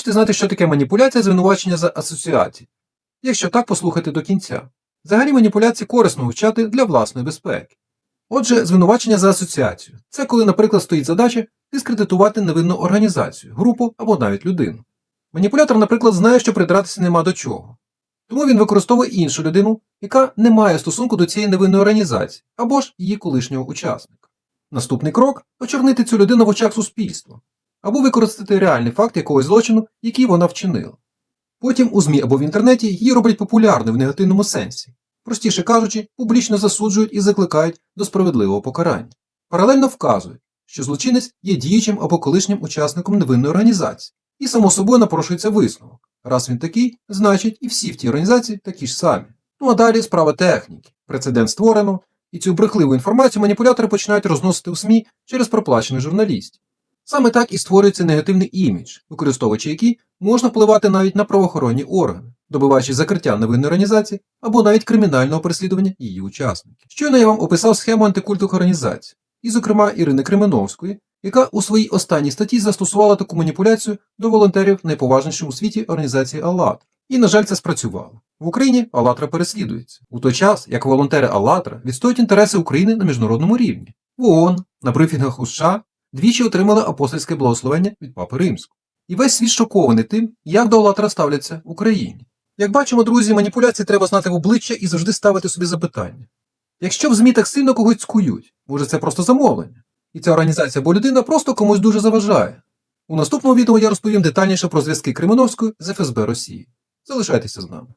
Хочете знати, що таке маніпуляція звинувачення за асоціації? Якщо так, послухайте до кінця. Взагалі маніпуляції корисно вивчати для власної безпеки. Отже, звинувачення за асоціацію це коли, наприклад, стоїть задача дискредитувати невинну організацію, групу або навіть людину. Маніпулятор, наприклад, знає, що придратися нема до чого. Тому він використовує іншу людину, яка не має стосунку до цієї невинної організації або ж її колишнього учасника. Наступний крок очорнити цю людину в очах суспільства або використати реальний факт якогось злочину, який вона вчинила. Потім у ЗМІ або в інтернеті її роблять популярною в негативному сенсі, простіше кажучи, публічно засуджують і закликають до справедливого покарання. Паралельно вказують, що злочинець є діючим або колишнім учасником невинної організації, і само собою напрошується висновок. Раз він такий, значить і всі в тій організації такі ж самі. Ну а далі справа техніки. Прецедент створено, і цю брехливу інформацію маніпулятори починають розносити у СМІ через проплачених журналістів. Саме так і створюється негативний імідж, використовуючи який можна впливати навіть на правоохоронні органи, добиваючи закриття невинної організації або навіть кримінального переслідування її учасників. Щойно я вам описав схему антикультових організацій, і, зокрема, Ірини Кременовської, яка у своїй останній статті застосувала таку маніпуляцію до волонтерів найповажнішої у світі організації «АЛЛАТРА». І, на жаль, це спрацювало. В Україні «АЛЛАТРА» переслідується, у той час, як волонтери «АЛЛАТРА» відстоюють інтереси України на міжнародному рівні. В ООН, на брифінгах у США двічі отримали апостольське благословення від Папи Римського. І весь світ шокований тим, як до «АЛЛАТРА» ставляться в Україні. Як бачимо, друзі, маніпуляції треба знати в обличчя і завжди ставити собі запитання. Якщо в ЗМІ так сильно когось цькують, може це просто замовлення, і ця організація або людина просто комусь дуже заважає. У наступному відео я розповім детальніше про зв'язки Кременовської з ФСБ Росії. Залишайтеся з нами.